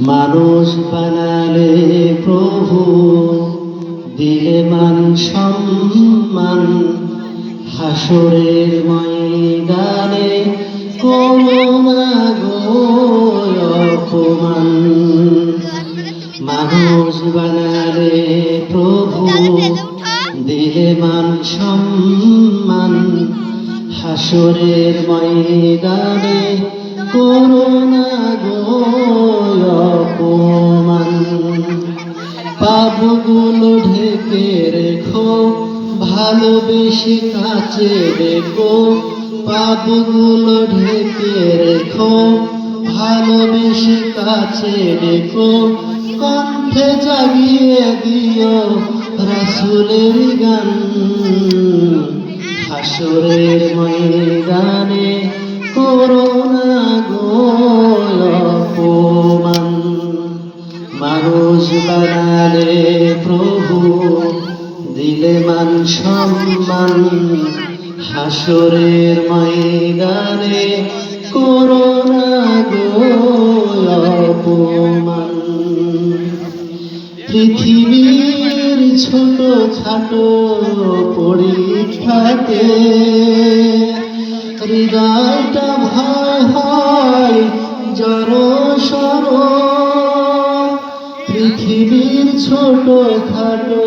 মানুষ বানালে প্রভু, দিলে মান সম্মান। হাসরের ময়দানে অপমান। মানুষ বানালে প্রভু, দিলে মান সম্মান। হাসরের ময়দানে করোনা গো পাপগুলো ঢেকে রেখো, ভালোবেসে কাছে রেখো, পাপগুলো ঢেকে রেখো, ভালোবেসে কাছে রেখো, কণ্ঠে জাগিয়ে দিও রাসুলের গান। হাসরের ময়দানে বানালে প্রভু, দিলে মান সম্মান। হাসরের ময়দানে করোনা গো অপমান। পৃথিবীর ছোট খাটো পরীক্ষাতে হৃদয়টা ভয় হয় জড় সর পৃথিবীর ছোট খাটো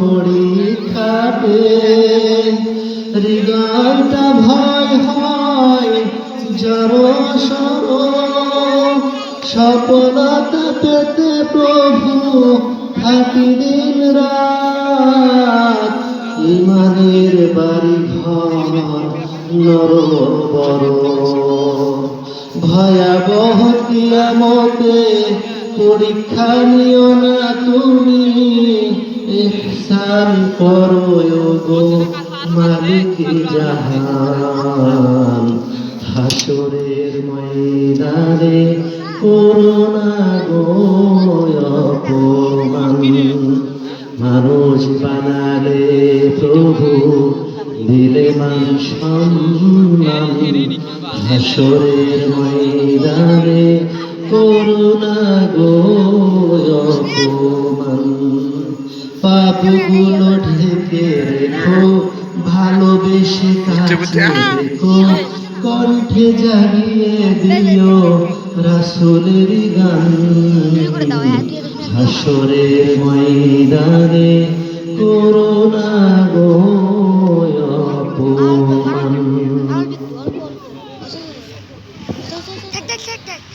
পরীক্ষাতে হৃদয়টা ভয় হয় জড় সর সফলতা পেতে প্রভু থাকি দিন রাত, ইমানের বাড়ি নর ভয়াবহ কিয়ামতে পরীক্ষা নিও না, তুমি ইহসান করো গো মালিক জাহান। হাসরের ময়দানে করোনা গো মানুষ প্রভু দিলে মান সম্মান হাসরের ময়দানে করুণা গো অপমান। পাপগুলো ঢেকে রেখো, ভালোবেসে কাছে রেখো। কণ্ঠে জাগিয়ে দিও রাসুলের গান। হাসরের ময়দানে করোনা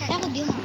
来我给你弄